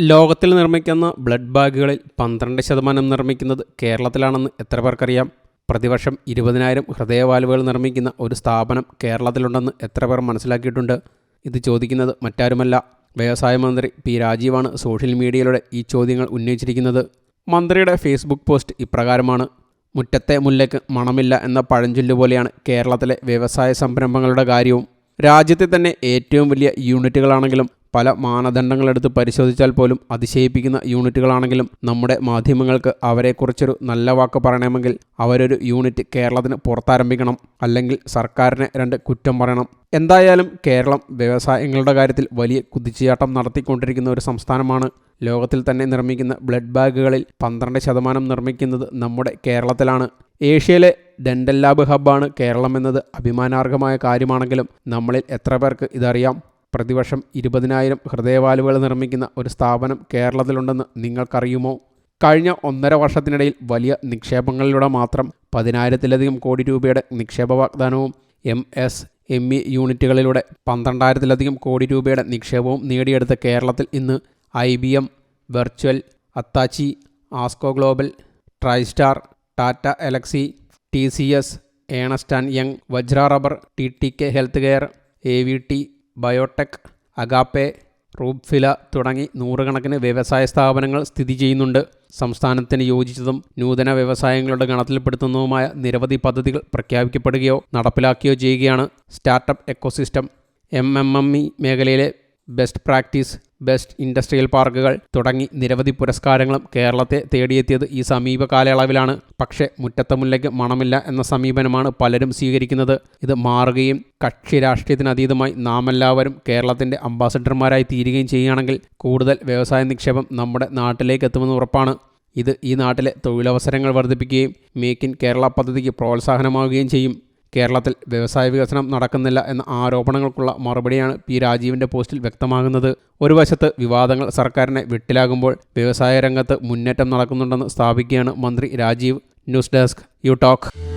ലോകത്തിൽ നിർമ്മിക്കുന്ന ബ്ലഡ് ബാഗുകളിൽ പന്ത്രണ്ട് ശതമാനം നിർമ്മിക്കുന്നത് കേരളത്തിലാണെന്ന് എത്ര പേർക്കറിയാം? പ്രതിവർഷം ഇരുപതിനായിരം ഹൃദയവാൽവുകൾ നിർമ്മിക്കുന്ന ഒരു സ്ഥാപനം കേരളത്തിലുണ്ടെന്ന് എത്ര പേർ മനസ്സിലാക്കിയിട്ടുണ്ട്? ഇത് ചോദിക്കുന്നത് മറ്റാരുമല്ല. വ്യവസായ മന്ത്രി പി രാജീവാണ് സോഷ്യൽ മീഡിയയിലൂടെ ഈ ചോദ്യങ്ങൾ ഉന്നയിച്ചിരിക്കുന്നത്. മന്ത്രിയുടെ ഫേസ്ബുക്ക് പോസ്റ്റ് ഇപ്രകാരമാണ്. മുറ്റത്തെ മുല്ലയ്ക്ക് മണമില്ല എന്ന പഴഞ്ചൊല്ല് പോലെയാണ് കേരളത്തിലെ വ്യവസായ സംരംഭങ്ങളുടെ കാര്യവും. രാജ്യത്തെ തന്നെ ഏറ്റവും വലിയ യൂണിറ്റുകളാണെങ്കിലും പല മാനദണ്ഡങ്ങളെടുത്ത് പരിശോധിച്ചാൽ പോലും അതിശയിപ്പിക്കുന്ന യൂണിറ്റുകളാണെങ്കിലും നമ്മുടെ മാധ്യമങ്ങൾക്ക് അവരെക്കുറിച്ചൊരു നല്ല വാക്ക് പറയണമെങ്കിൽ അവരൊരു യൂണിറ്റ് കേരളത്തിന് പുറത്താരംഭിക്കണം അല്ലെങ്കിൽ സർക്കാരിനെ രണ്ട് കുറ്റം പറയണം. എന്തായാലും കേരളം വ്യവസായങ്ങളുടെ കാര്യത്തിൽ വലിയ കുതിച്ചുചാട്ടം നടത്തിക്കൊണ്ടിരിക്കുന്ന ഒരു സംസ്ഥാനമാണ്. ലോകത്തിൽ തന്നെ നിർമ്മിക്കുന്ന ബ്ലഡ് ബാഗുകളിൽ പന്ത്രണ്ട് ശതമാനം നിർമ്മിക്കുന്നത് നമ്മുടെ കേരളത്തിലാണ്. ഏഷ്യയിലെ ഡെന്റൽ ലാബ് ഹബ്ബാണ് കേരളം എന്നത് അഭിമാനാർഹമായ കാര്യമാണെങ്കിലും നമ്മളിൽ എത്ര പേർക്ക് ഇതറിയാം? പ്രതിവർഷം ഇരുപതിനായിരം ഹൃദയവാൽവുകൾ നിർമ്മിക്കുന്ന ഒരു സ്ഥാപനം കേരളത്തിലുണ്ടെന്ന് നിങ്ങൾക്കറിയുമോ? കഴിഞ്ഞ ഒന്നര വർഷത്തിനിടയിൽ വലിയ നിക്ഷേപങ്ങളിലൂടെ മാത്രം പതിനായിരത്തിലധികം കോടി രൂപയുടെ നിക്ഷേപ വാഗ്ദാനവും എം എസ് എം ഇ യൂണിറ്റുകളിലൂടെ പന്ത്രണ്ടായിരത്തിലധികം കോടി രൂപയുടെ നിക്ഷേപവും നേടിയെടുത്ത കേരളത്തിൽ ഇന്ന് I B M virtual Hitachi Asco global Tristar Tata Elxsi T C S Ernst and Young Vajra rubber T T K health care A V T biotech Agappe Rubfila തുടങ്ങി നൂറുകണക്കിന് വ്യവസായ സ്ഥാപനങ്ങൾ സ്ഥിതി ചെയ്യുന്നുണ്ട്. സംസ്ഥാനത്തിന് യോജിച്ചതും നൂതന വ്യവസായങ്ങളുടെ ഗണത്തിൽപ്പെടുത്തുന്നതുമായ നിരവധി പദ്ധതികൾ പ്രഖ്യാപിക്കപ്പെടുകയോ നടപ്പിലാക്കുകയോ ചെയ്യുകയാണ് startup ecosystem. M M M E മേഖലയിലെ ബെസ്റ്റ് പ്രാക്ടീസ് ബെസ്റ്റ് ഇൻഡസ്ട്രിയൽ പാർക്കുകൾ തുടങ്ങി നിരവധി പുരസ്കാരങ്ങളും കേരളത്തെ തേടിയെത്തിയത് ഈ സമീപ കാലയളവിലാണ്. പക്ഷേ മുറ്റത്തെ മുല്ലയ്ക്ക് മണമില്ല എന്ന സമീപനമാണ് പലരും സ്വീകരിക്കുന്നത്. ഇത് മാറുകയും കക്ഷി രാഷ്ട്രീയത്തിനതീതമായി നാം എല്ലാവരും കേരളത്തിന്റെ അംബാസഡർമാരായി തീരുകയും ചെയ്യുകയാണെങ്കിൽ കൂടുതൽ വ്യവസായ നിക്ഷേപം നമ്മുടെ നാട്ടിലേക്ക് എത്തുമെന്ന് ഉറപ്പാണ്. ഇത് ഈ നാട്ടിലെ തൊഴിലവസരങ്ങൾ വർദ്ധിപ്പിക്കുകയും മേക്ക് ഇൻ കേരള പദ്ധതിക്ക് പ്രോത്സാഹനമാവുകയും ചെയ്യും. കേരളത്തിൽ വ്യവസായ വികസനം നടക്കുന്നില്ല എന്ന ആരോപണങ്ങൾക്കുള്ള മറുപടിയാണ് പി രാജീവിന്റെ പോസ്റ്റിൽ വ്യക്തമാകുന്നത്. ഒരു വശത്ത് വിവാദങ്ങൾ സർക്കാരിനെ വെട്ടിലാകുമ്പോൾ വ്യവസായ രംഗത്ത് മുന്നേറ്റം നടക്കുന്നുണ്ടെന്ന് സ്ഥാപിക്കുകയാണ് മന്ത്രി Rajeev. News desk U talk.